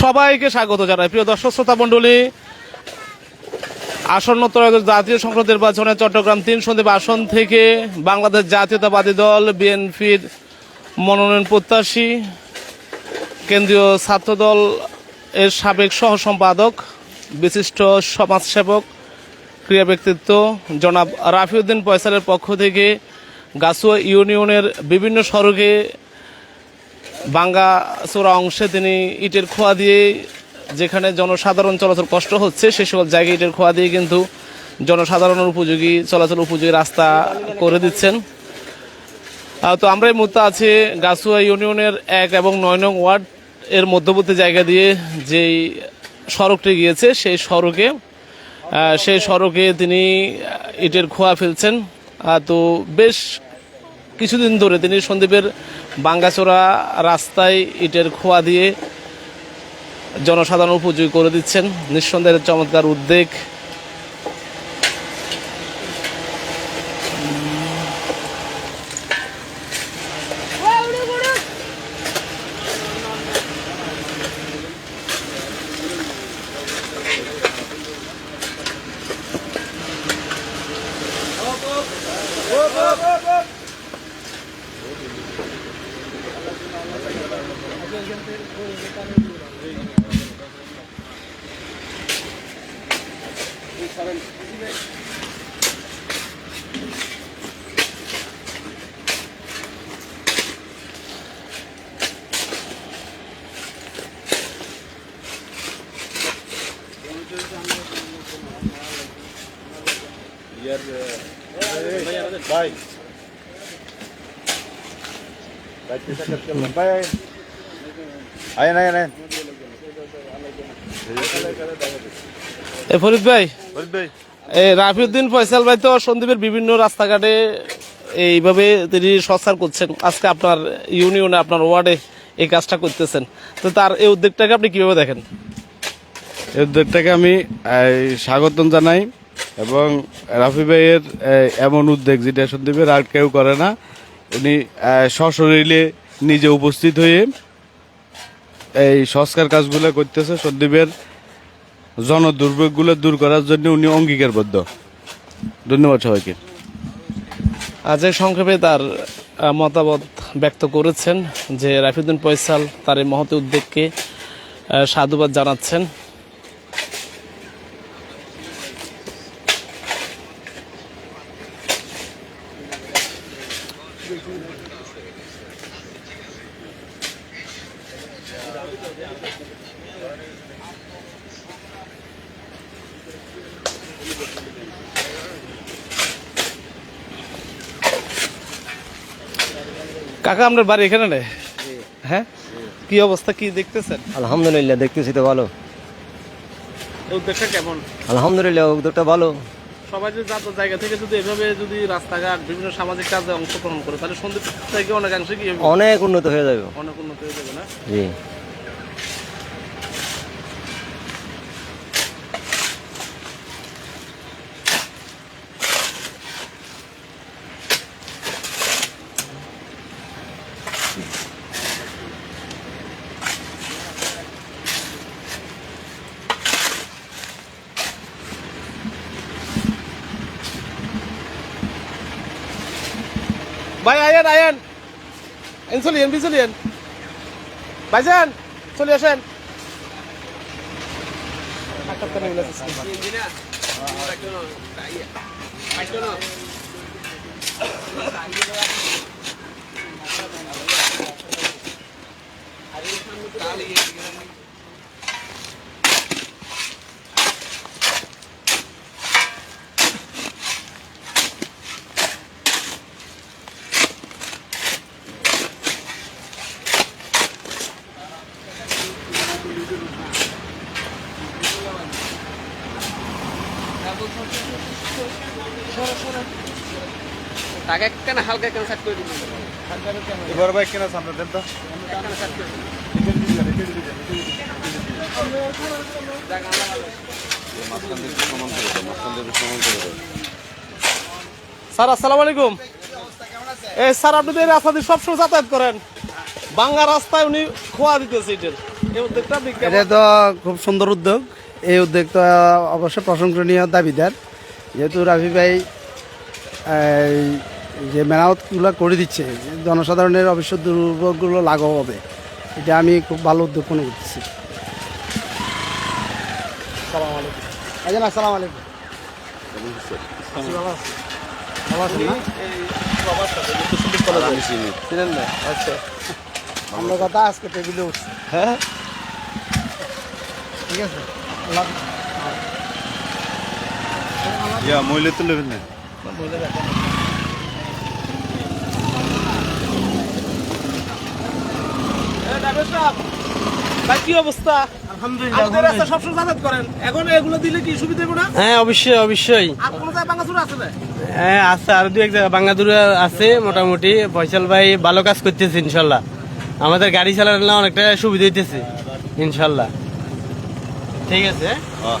সবাইকে স্বাগত জানাই। প্রিয় দর্শক, শ্রোতা মণ্ডলী, আসন্ন ত্রয়োদশ জাতীয় সংসদ নির্বাচনে চট্টগ্রাম তিন সন্দীপ আসন থেকে বাংলাদেশ জাতীয়তাবাদী দল, বিএনপির মনোনয়ন প্রত্যাশী, কেন্দ্রীয় ছাত্রদল এর সাবেক সহ সম্পাদক বিশিষ্ট সমাজসেবক ক্রিয়া ব্যক্তিত্ব জনাব রাফিউদ্দিন পয়সালের পক্ষ থেকে গাছুয়া ইউনিয়নের বিভিন্ন সড়কে বাঙ্গা চোরা অংশে তিনি ইটের খোয়া দিয়ে যেখানে জনসাধারণ চলাচল কষ্ট হচ্ছে, সে সকল জায়গায় ইটের খোয়া দিয়ে কিন্তু জনসাধারণের উপযোগী চলাচল উপযোগী রাস্তা করে দিচ্ছেন। তো আমরা এই মুহূর্তে আছি গাছুয়া ইউনিয়নের এক এবং নয় নং ওয়ার্ড এর মধ্যবর্তী জায়গা দিয়ে যেই সড়কটি গিয়েছে, সেই সড়কে সেই সড়কে তিনি ইটের খোয়া ফেলছেন। তো বেশ কিছুদিন ধরে তিনি সন্দীপের বাঙ্গাচোরা রাস্তায় ইটের খোয়া দিয়ে জনসাধারণ উপযোগী করে দিচ্ছেন। নিঃসন্দেহের চমৎকার উদ্যোগ ভাই ভাই আয়েন আয়েন আয়েন এ ফরিদ ভাই ফরিদ ভাই। এই রাফিউদ্দিন ফয়সাল ভাই তো সন্দীপের বিভিন্ন রাস্তাঘাটে এইভাবে তিনি সৎসার করছেন। আজকে আপনার ইউনিয়নে আপনার ওয়ার্ডে এই কাজটা করতেছেন। তো তার এই উদ্যোগটাকে আপনি কীভাবে দেখেন? এই উদ্যোগটাকে আমি স্বাগতম জানাই এবং রাফি ভাইয়ের এমন উদ্যোগ যেটা সন্দীপের আর কেউ করে না। উনি সশরীরে নিজে উপস্থিত হয়ে এই সংস্কার কাজগুলো করতেছে সন্দীপের। জনদুর্ভোগগুলো দূর করার জন্য উনি অঙ্গীকারবদ্ধ। ধন্যবাদ সবাইকে। আজ এই সংক্ষেপে তার মতামত ব্যক্ত করেছেন যে রাফিউদ্দিন পয়সাল তার এই মহৎ উদ্যোগকে সাধুবাদ জানাচ্ছেন। কাকা আপনার বাড়ি এখানে নেই? হ্যাঁ? কি অবস্থা কি দেখতেছেন? আলহামদুলিল্লাহ দেখতেছি তো ভালো। এই উদ্যোগটা কেমন? আলহামদুলিল্লাহ উদ্যোগটা ভালো। সবাই যদি যার জায়গা থেকে যদি এভাবে যদি রাস্তাঘাট বিভিন্ন সামাজিক কাজে অংশগ্রহণ করে তাহলে সন্দীপ থেকে অনেকাংশে কি অনেক উন্নত হয়ে যাবে। অনেক উন্নত হয়ে যাবে না? জি। ভাই আয়েন আয়েন। এন চলিয়েন বি চলিয়েন ভাইজান চলে আসেন। তাকে কেন হালকা কেন সাইড করে দিবেন এবার ভাই কেনা সামনে দেন তো। স্যার আসসালামু আলাইকুম। এই স্যার আপনি তো এই রাস্তা দিয়ে সবসময় যাতায়াত করেন। বাংলা রাস্তায় উনি খোয়া দিতেছে এটার এই উদ্যোগটা এটা তো খুব সুন্দর উদ্যোগ। এই উদ্যোগটা অবশ্যই প্রশংসনীয় দাবিদার। যেহেতু রাফি ভাই এই যে মেরামতগুলো করে দিচ্ছে জনসাধারণের অবশ্য দুর্ভোগগুলো লাঘব হবে এটা আমি খুব ভালো উদ্যোগ মনে করতেছি সালাম আলাইকুম। আজান আসসালামু? আচ্ছা। আমরা কথা আজকে টেবিলে উঠছে। হ্যাঁ? ঠিক আছে? ইয়া মহিলা তুলে ফেললেন। এই কি অবস্থা? আপনি সবসময় যাতায়াত করেন। এখন এগুলো দিলে কি সুবিধা হবে না? হ্যাঁ অবশ্যই অবশ্যই। আর কোনো জায়গায় বাংলাদেশ আছে না? হ্যাঁ আছে আর দু এক জায়গা বাঙ্গাদুরা আছে মোটামুটি। ফয়সাল ভাই ভালো কাজ করতেছে ইনশাল্লাহ। আমাদের গাড়ি চালানো অনেকটা সুবিধা হইতেছে ইনশাল্লাহ। ঠিক আছে? হ্যাঁ?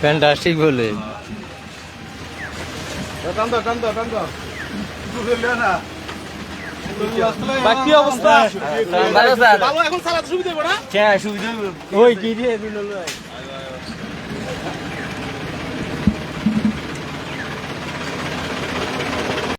ফ্যান্টাস্টিক বলে। ভাই কি অবস্থা? ভালো স্যার ভালো এখন সুবিধা হবে না? হ্যাঁ সুবিধা ওই কি দিয়ে দিল